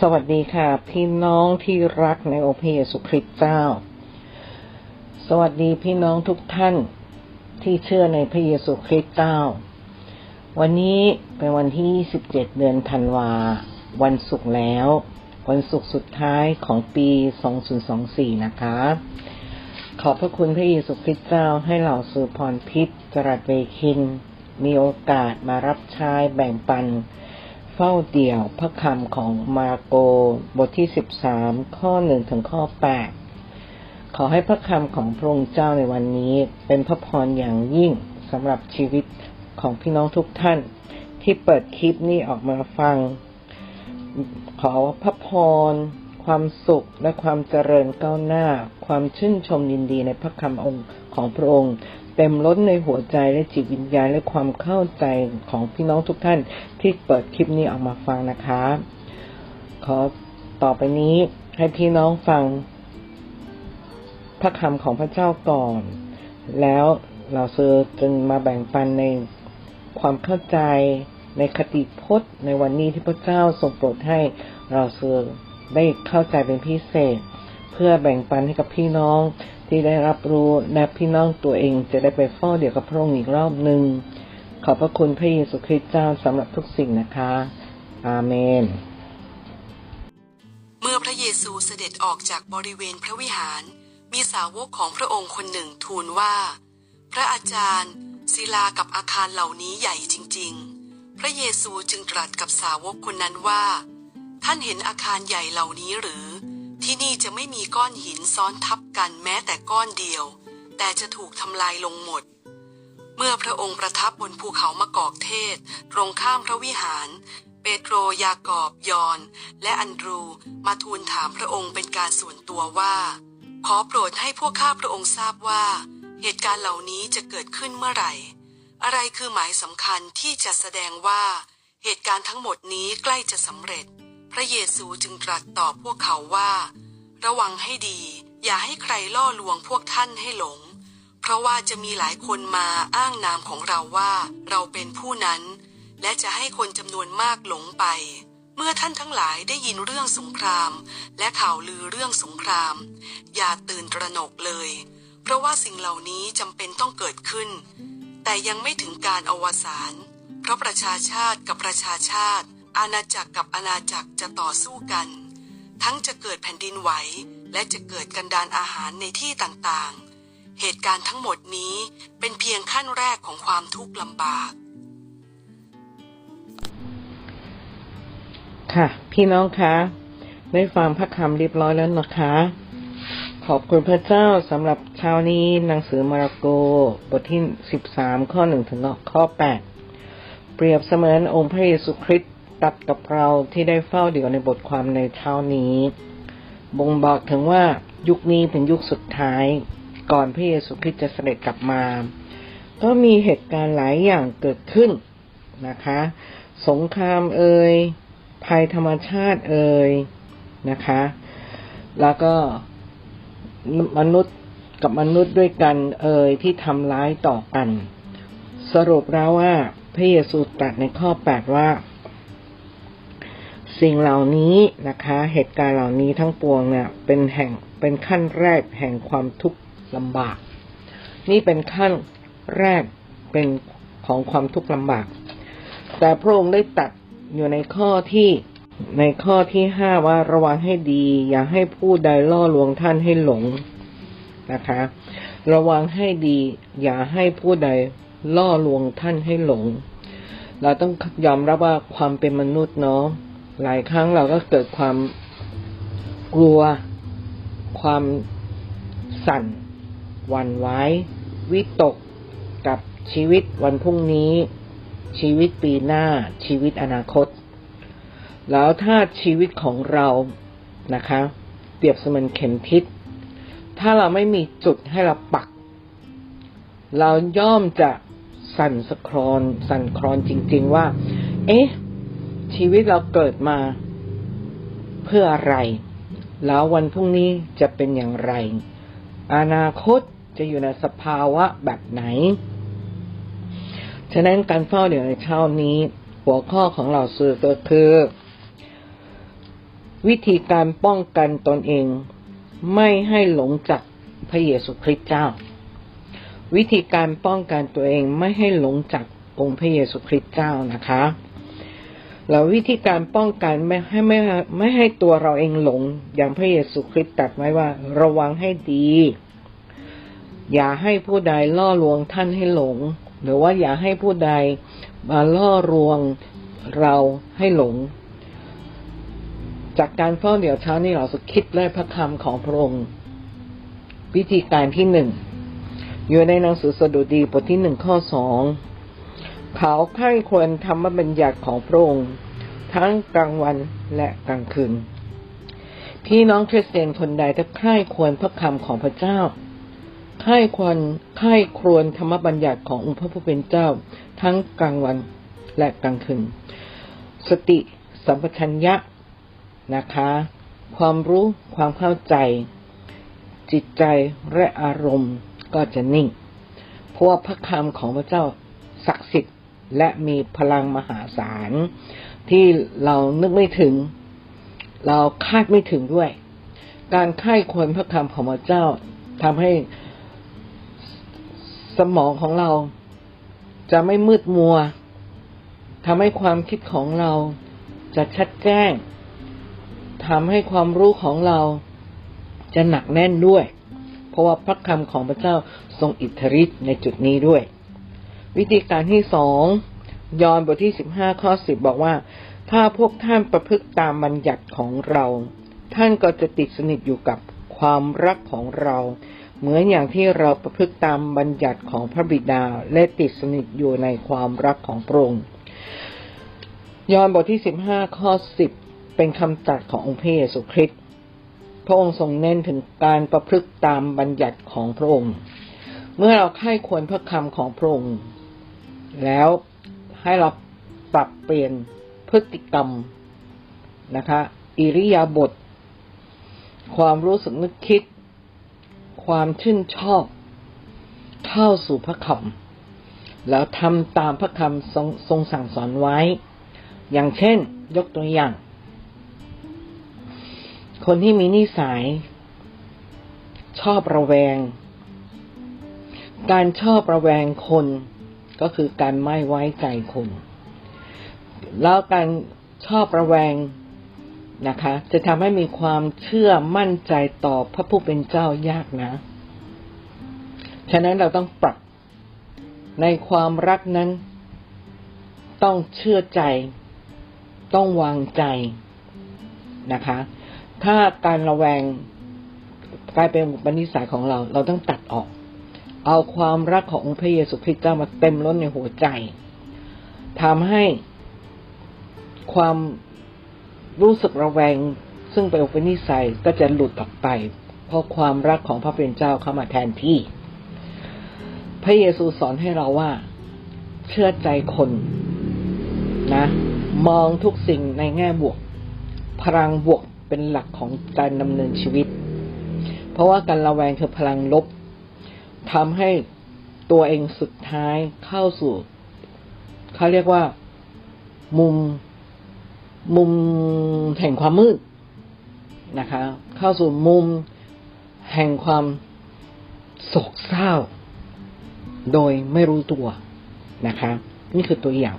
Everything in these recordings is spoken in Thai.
สวัสดีค่ะ พี่น้องที่รักในองค์พระเยซูคริสต์เจ้า สวัสดีพี่น้องทุกท่านที่เชื่อในพระเยซูคริสต์เจ้า วันนี้เป็นวันที่27เดือนธันวา วันศุกร์แล้ว วันศุกร์สุดท้ายของปี 2024 นะคะ ขอบพระคุณพระเยซูคริสต์เจ้าให้เหล่าสือพรพิษจรัสเวคิน มีโอกาสมารับใช้แบ่งปัน เฝ้าเดี่ยวพระคำของมาโกบทที่13ข้อ1ถึงข้อ8ขอให้พระคำของพระองค์เจ้าในวันนี้ เป็นพระพรอย่างยิ่งสำหรับชีวิตของพี่น้องทุกท่าน ที่เปิดคลิปนี้ออกมาฟัง ขอพระพร ความสุขและความเจริญก้าวหน้า ความชื่นชมยินดีในพระคำองค์ของพระองค์ เต็มล้นในหัวใจและจิตวิญญาณและความเข้าใจของพี่น้องทุกท่านที่เปิดคลิปนี้ออกมาฟังนะคะ ขอต่อไปนี้ให้พี่น้องฟังพระคำของพระเจ้าก่อน แล้วเราเซอร์จึงมาแบ่งปันในความเข้าใจในคติพจน์ในวันนี้ที่พระเจ้าทรงโปรดให้เราเซอร์ได้เข้าใจเป็นพิเศษ เพื่อแบ่งปันให้กับพี่น้อง ที่ได้รับรู้และพี่น้องตัวเองจะได้ไปเฝ้าเดียวกับพระองค์อีกรอบหนึ่งขอบพระคุณพระเยซูคริสต์เจ้าสำหรับทุกสิ่งนะคะ อาเมน เมื่อพระเยซูเสด็จออกจากบริเวณพระวิหาร มีสาวกของพระองค์คนหนึ่งทูลว่า พระอาจารย์ ศิลากับอาคารเหล่านี้ใหญ่จริง ๆ พระเยซูจึงตรัสกับสาวกคนนั้นว่า ท่านเห็นอาคารใหญ่เหล่านี้หรือ ที่นี่จะไม่มีก้อนหินซ้อนทับกันแม้แต่ก้อนเดียว แต่จะถูกทำลายลงหมด เมื่อพระองค์ประทับบนภูเขามะกอกเทศ ตรงข้ามพระวิหาร เปโตรยากอบ ยอน และอันดรูมาทูลถามพระองค์เป็นการส่วนตัวว่า ขอโปรดให้พวกข้าพระองค์ทราบว่า เหตุการณ์เหล่านี้จะเกิดขึ้นเมื่อไหร่ อะไรคือหมายสำคัญที่จะแสดงว่า เหตุการณ์ทั้งหมดนี้ใกล้จะสำเร็จ พระเยซูจึงตรัสตอบพวกเขาว่า ระวังให้ดี อย่าให้ใครล่อลวงพวกท่านให้หลง เพราะว่าจะมีหลายคนมาอ้างนามของเราว่า เราเป็นผู้นั้น และจะให้คนจำนวนมากหลงไป เมื่อท่านทั้งหลายได้ยินเรื่องสงคราม และข่าวลือเรื่องสงคราม อย่าตื่นตระหนกเลย เพราะว่าสิ่งเหล่านี้จำเป็นต้องเกิดขึ้น แต่ยังไม่ถึงการอวสานเพราะประชาชาติกับประชาชาติ อาณาจักรกับอาณาจักรจะต่อสู้กัน ทั้งจะเกิดแผ่นดินไหว และจะเกิดกันดานอาหารในที่ต่างๆ เหตุการณ์ทั้งหมดนี้เป็นเพียงขั้นแรกของความทุกข์ลำบาก ค่ะ พี่น้องคะได้ฟังพระคำเรียบร้อยแล้วนะคะ ขอบคุณพระเจ้าสำหรับเช้านี้หนังสือมาระโก บทที่ 13 ข้อ 1 ถึงข้อ 8 เปรียบเสมือนองค์พระเยซูคริสต์ ตัดกับเราที่ได้เฝ้าเดี่ยวในบทความในเช้านี้ บ่งบอกถึงว่ายุคนี้เป็นยุคสุดท้าย ก่อนพระเยซูคริสต์จะเสด็จกลับมา ก็มีเหตุการณ์หลายอย่างเกิดขึ้นนะคะ สงครามเอ่ยภัยธรรมชาติเอ่ยนะคะ แล้วก็มนุษย์กับมนุษย์ด้วยกันเอ่ยที่ทำร้ายต่อกัน สรุปแล้วว่าพระเยซูตรัสในข้อ 8 ว่า สิ่งเหล่านี้นะคะ เหตุการณ์เหล่านี้ทั้งปวงเนี่ย เป็นแห่งเป็นขั้นแรกแห่งความทุกข์ลำบาก นี่เป็นขั้นแรกเป็นของความทุกข์ลำบาก แต่พระองค์ได้ตัดอยู่ในข้อที่ในข้อที่ห้าว่าระวังให้ดี อย่าให้ผู้ใดล่อลวงท่านให้หลงนะคะ ระวังให้ดี อย่าให้ผู้ใดล่อลวงท่านให้หลง เราต้องยอมรับว่าความเป็นมนุษย์เนาะ หลายครั้งเราก็เกิดความกลัว ความสั่นหวั่นไหววิตกกับชีวิตวันพรุ่งนี้ ชีวิตปีหน้า ชีวิตอนาคต แล้วถ้าชีวิตของเรานะคะ เปรียบเสมือนเข็มทิศ ถ้าเราไม่มีจุดให้เราปัก เราย่อมจะสั่นสะครอน สั่นคลอนจริง ๆ ว่า เอ๊ะ ชีวิตเราเกิดมาเพื่ออะไร แล้ววันพรุ่งนี้จะเป็นอย่างไร อนาคตจะอยู่ในสภาวะแบบไหน ฉะนั้นการเฝ้าเดี๋ยวในเช้านี้ หัวข้อของเราสื่อก็คือ วิธีการป้องกันตนเอง ไม่ให้หลงจากพระเยซูคริสต์เจ้า วิธีการป้องกันตัวเองไม่ให้หลงจากองค์พระเยซูคริสต์เจ้านะคะ แล้ววิธีการป้องกันไม่ให้ไม่ไม่ให้ตัวเราเองหลง อย่างพระเยซูคริสต์ตรัสไว้ว่า ระวังให้ดี อย่าให้ผู้ใดล่อลวงท่านให้หลง หรือว่าอย่าให้ผู้ใดมาล่อลวงเราให้หลง จากการเฝ้าเดี่ยวเช้านี้เราจะคิดและพระคำของพระองค์ วิธีการที่หนึ่งอยู่ในหนังสือสดุดีบทที่หนึ่งข้อสอง เขาใคร่ควรธรรมบัญญัติของพระองค์ทั้งกลางวันและกลางคืนพี่น้องคริสเตียนคนใดถ้าใคร่ควรพระคำของพระเจ้าใคร่ควรใคร่ครวญธรรมบัญญัติขององค์พระผู้เป็นเจ้า ทั้งกลางวันและกลางคืน สติสัมปชัญญะนะคะ ความรู้ความเข้าใจ จิตใจและอารมณ์ก็จะนิ่งเพราะว่าพระคำของพระเจ้าศักดิ์สิทธิ์ และมีพลังมหาศาล ที่เรานึกไม่ถึง เราคาดไม่ถึงด้วย การไข้ควรพระคำของพระเจ้าทำให้สมองของเราจะไม่มืดมัวทำให้ความคิดของเราจะชัดแจ้งทำให้ความรู้ของเราจะหนักแน่นด้วย เพราะว่าพระคำของพระเจ้าทรงอิทธิฤทธิ์ในจุดนี้ด้วย วิธีการที่สองยอนบทที่สิบห้าข้อสิบบอกว่า ถ้าพวกท่านประพฤติตามบัญญัติของเรา ท่านก็จะติดสนิทอยู่กับความรักของเรา เหมือนอย่างที่เราประพฤติตามบัญญัติของพระบิดาและติดสนิทอยู่ในความรักของพระองค์ยอห์นบทที่สิบห้าข้อสิบเป็นคำตรัสขององค์พระเยซูคริสต์พระองค์ทรงเน้นถึงการประพฤติตามบัญญัติของพระองค์ เมื่อเราค่ายควรพระคำของพระองค์ แล้วให้เราปรับเปลี่ยนพฤติกรรมนะคะ อิริยาบถความรู้สึกนึกคิด ความชื่นชอบ เข้าสู่พระคำแล้วทำตามพระคำทรงทรงสั่งสอนไว้ อย่างเช่น ยกตัวอย่าง คนที่มีนิสัย ชอบระแวง การชอบระแวงคน ก็คือการไม่ไว้ใจคน แล้วการชอบระแวงนะคะ จะทำให้มีความเชื่อมั่นใจต่อพระผู้เป็นเจ้ายากนะ ฉะนั้นเราต้องปรับในความรักนั้น ต้องเชื่อใจ ต้องวางใจนะคะ ถ้าการระแวงกลายเป็นบนิสัยของเรา เราต้องตัดออก เอาความรักของพระเยซูคริสต์เจ้ามาเต็มล้นในหัวใจทำให้ความรู้สึกระแวง ซึ่งเป็นอุปนิสัยก็จะหลุดออกไป เพราะความรักของพระเป็นเจ้าเข้ามาแทนที่ พระเยซูสอนให้เราว่า เชื่อใจคนนะ มองทุกสิ่งในแง่บวก พลังบวกเป็นหลักของการดำเนินชีวิต เพราะว่าการระแวงคือพลังลบ ทำให้ตัวเองสุดท้ายเข้าสู่เขาเรียกว่า มุม มุมแห่งความมืดนะคะ เข้าสู่มุมแห่งความโศกเศร้า โดยไม่รู้ตัวนะคะ นี่คือตัวอย่าง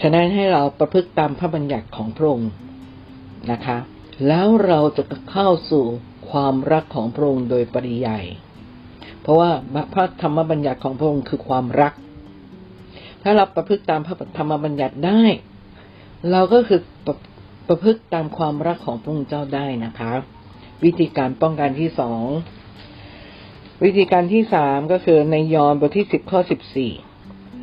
ฉะนั้นให้เราประพฤติตามพระบัญญัติของพระองค์นะคะ แล้วเราจะเข้าสู่ความรักของพระองค์โดยปริยาย เพราะว่าพระธรรมบัญญัติของพระองค์คือความรัก ถ้าเราประพฤติตามพระธรรมบัญญัติได้ เราก็คือประประพฤติตามความรักของพระองค์เจ้าได้นะคะ วิธีการป้องกันที่สองวิธีการที่สามก็คือในยอห์นบทที่สิบข้อสิบสี่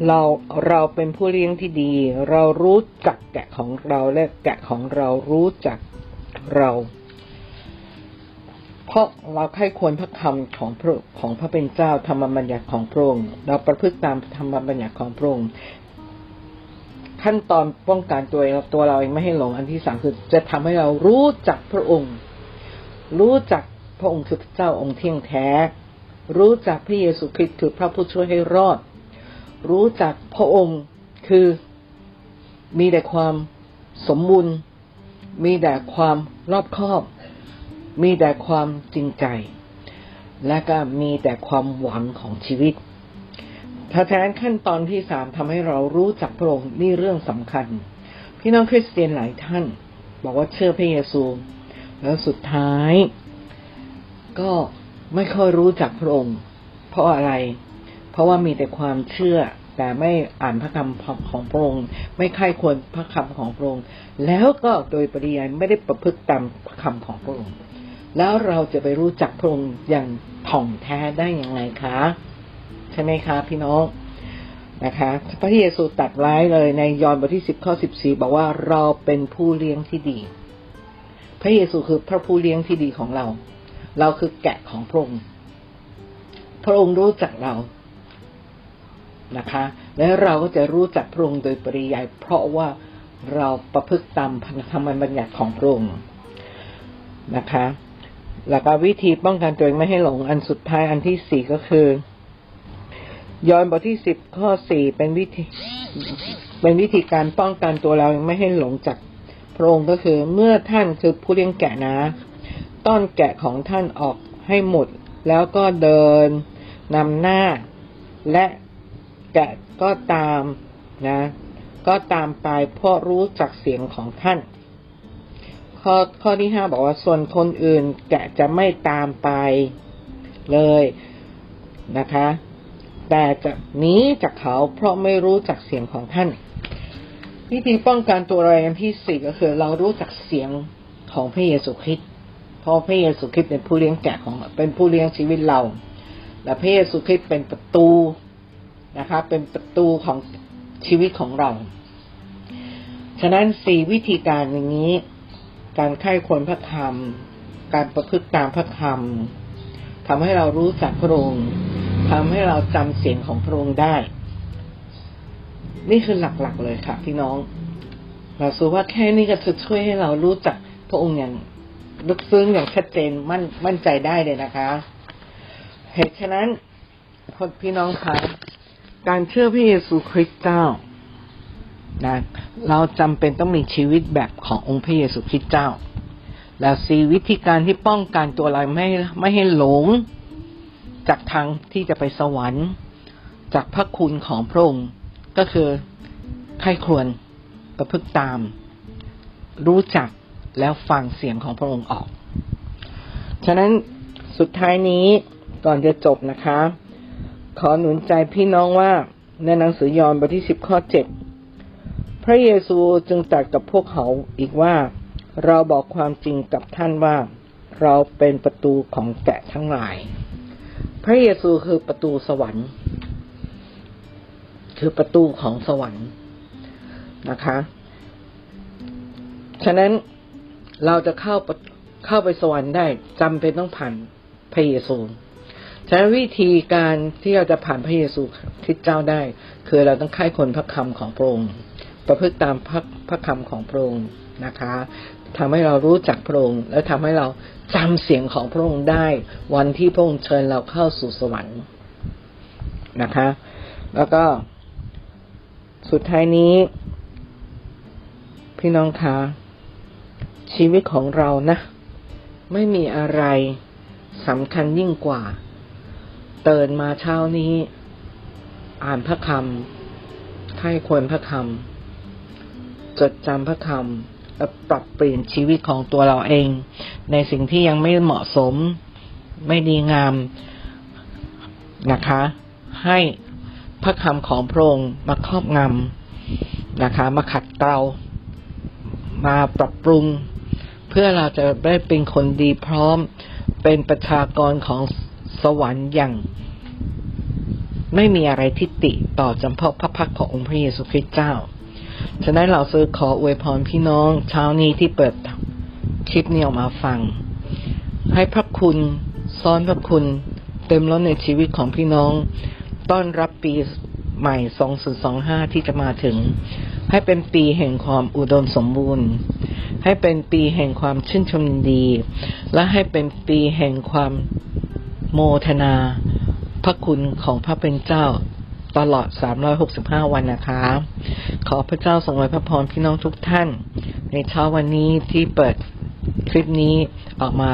เราเราเป็นผู้เลี้ยงที่ดี เรารู้จักแกะของเราและแกะของเรารู้จักเรา เพราะเราใคร่ควรพระคำของพระของพระเป็นเจ้าธรรมบัญญัติของพระองค์เราประพฤติตามธรรมบัญญัติของพระองค์ขั้นตอนป้องกันตัวเองตัวเราเองไม่ให้หลงอันที่สามคือจะทำให้เรารู้จักพระองค์ รู้จักพระองค์คือพระเจ้าองค์เที่ยงแท้ รู้จักพระเยซูคริสต์คือพระผู้ช่วยให้รอด รู้จักพระองค์คือมีแต่ความสมบูรณ์มีแต่ความรอบคอบ มีแต่ความจริงใจ และก็มีแต่ความหวังของชีวิตถ้าแทนขั้นตอนที่สามทำให้เรารู้จักพระองค์นี่เรื่องสำคัญ พี่น้องคริสเตียนหลายท่าน บอกว่าเชื่อพระเยซู แล้วสุดท้าย ก็ไม่ค่อยรู้จักพระองค์ เพราะอะไร เพราะว่ามีแต่ความเชื่อ แต่ไม่อ่านพระคำของพระองค์ ไม่ค่ายควรพระคำของพระองค์ แล้วก็โดยปริยายไม่ได้ประพฤติตามพระคำของพระองค์ แล้วเราจะไปรู้จักพระองค์อย่างถ่องแท้ได้อยังไงคะ ใช่ไหมคะ พี่น้องนะคะ พระเยซูตัดไว้เลยในยอห์นบทที่สิบข้อสิบสี่บอกว่าเราเป็นผู้เลี้ยงที่ดี พระเยซูคือพระผู้เลี้ยงที่ดีของเรา เราคือแกะของพระองค์พระองค์รู้จักเรานะคะ และเราก็จะรู้จักพระองค์โดยปริยาย เพราะว่าเราประพฤติตามพันธรรมบัญญัติของพระองค์นะคะ แล้วก็วิธีป้องกันตัวเองไม่ให้หลงอันสุดท้ายอันที่สี่ก็คือ ย้อนบทที่สิบข้อสี่เป็นวิธี เป็นวิธีการป้องกันตัวเราไม่ให้หลงจากพระองค์ก็คือ เมื่อท่านคือผู้เลี้ยงแกะนะ ต้อนแกะของท่านออกให้หมด แล้วก็เดินนำหน้า และแกะก็ตามนะ ก็ตามไปเพราะรู้จักเสียงของท่าน ข้อข้อที่ห้าบอกว่าส่วนคนอื่นแกะจะไม่ตามไปเลยนะคะ แต่จะหนีจากเขาเพราะไม่รู้จักเสียงของท่าน วิธีป้องกันตัวเรอันที่สี่ก็คือ เรารู้จักเสียงของพระเยซูคริสต์เพราะพระเยซูคริสต์เป็นผู้เลี้ยงแกะของเป็นผู้เลี้ยงชีวิตเรา และพระเยซูคริสต์เป็นประตูนะคะ เป็นประตูของชีวิตของเรา ฉะนั้นสี่วิธีการอย่างนี้ การไข้ควรพระธรรม การประพฤติตามพระธรรมทำให้เรารู้จักพระองค์ทำให้เราจำเสียงของพระองค์ได้ นี่คือหลักๆเลยค่ะพี่น้อง เราสูว่าแค่นี้ก็จะช่วยให้เรารู้จักพระองค์อย่างลึกซึ้งอย่างชัดเจนมั่นมั่นใจได้เลยนะคะ เหตุฉะนั้นพี่น้องคะการเชื่อพระเยซูคริสต์เจ้า นะเราจำเป็นต้องมีชีวิตแบบขององค์พระเยซูคริสต์เจ้า แล้วสีวิธีการที่ป้องกันตัวเราไม่ไม่ให้หลงจากทางที่จะไปสวรรค์ จากพระคุณของพระองค์ก็คือใครควรประพฤติตาม รู้จักแล้วฟังเสียงของพระองค์ออก ฉะนั้นสุดท้ายนี้ก่อนจะจบนะคะ ขอหนุนใจพี่น้องว่าในหนังสือยอห์นบทที่สิบข้อเจ็ด ระเยซูจึงตรัสกับพวกเขาอีกว่า เราบอกความจริงกับท่านว่า เราเป็นประตูของแกะทั้งหลาย พระเยซูคือประตูสวรรค์ คือประตูของสวรรค์นะคะ ฉะนั้นเราจะเข้าเข้าไปสวรรค์ได้จำเป็นต้องผ่านพระเยซูฉะนั้นวิธีการที่เราจะผ่านพระเยซูคริสต์เจ้าได้ คือเราต้องค่ายคนพระคำของพระองค์ ประพฤติตามพระพระคำของพระองค์นะคะทำให้เรารู้จักพระองค์ และทำให้เราจำเสียงของพระองค์ได้ วันที่พระองค์เชิญเราเข้าสู่สวรรค์นะคะ แล้วก็สุดท้ายนี้ พี่น้องคะชีวิตของเรานะ ไม่มีอะไรสำคัญยิ่งกว่าเตือนมาเช้านี้ อ่านพระคำให้ควรพระคำ จดจำพระคำปรับเปลี่ยนชีวิตของตัวเราเอง ในสิ่งที่ยังไม่เหมาะสม ไม่ดีงามนะคะ ให้พระคำของพระองค์มาครอบงำนะคะ มาขัดเกลามาปรับปรุง เพื่อเราจะได้เป็นคนดีพร้อมเป็นประชากรของสวรรค์อย่างไม่มีอะไรทิฏฐิต่อจำเพาะพระพักขององค์พระเยซูคริสต์เจ้า ฉะนั้นเราซื้อขออวยพรพี่น้องเช้านี้ที่เปิดคลิปนี้ออกมาฟัง ให้พระคุณซ้อนพระคุณเต็มล้นในชีวิตของพี่น้อง ต้อนรับปีใหม่ 2025 ที่จะมาถึง ให้เป็นปีแห่งความอุดมสมบูรณ์ ให้เป็นปีแห่งความชื่นชมดี และให้เป็นปีแห่งความโมทนา พระคุณของพระเป็นเจ้า ตลอด 365 วันนะคะ ขอพระเจ้าทรงไว้พระพรพี่น้องทุกท่าน ในเช้าวันนี้ที่เปิดคลิปนี้ออกมา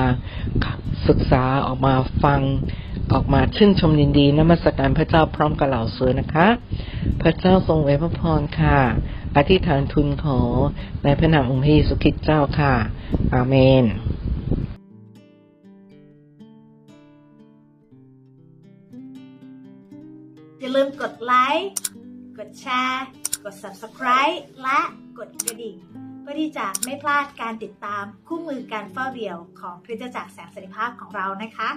ศึกษาออกมาฟังออกมาชื่นชมยินดีนมัสการพระเจ้าพร้อมกับเหล่าเสือนะคะ พระเจ้าทรงไว้พระพรค่ะ อธิษฐานทุนขอในพระนามองค์พระเยซูคริสต์เจ้าค่ะ อาเมน แชร์ กด subscribe และกดกระดิ่ง เพื่อที่จะไม่พลาดการติดตามคู่มือการเฝ้าเดี่ยวของคริสตจักรแสงสันติภาพของเรานะคะ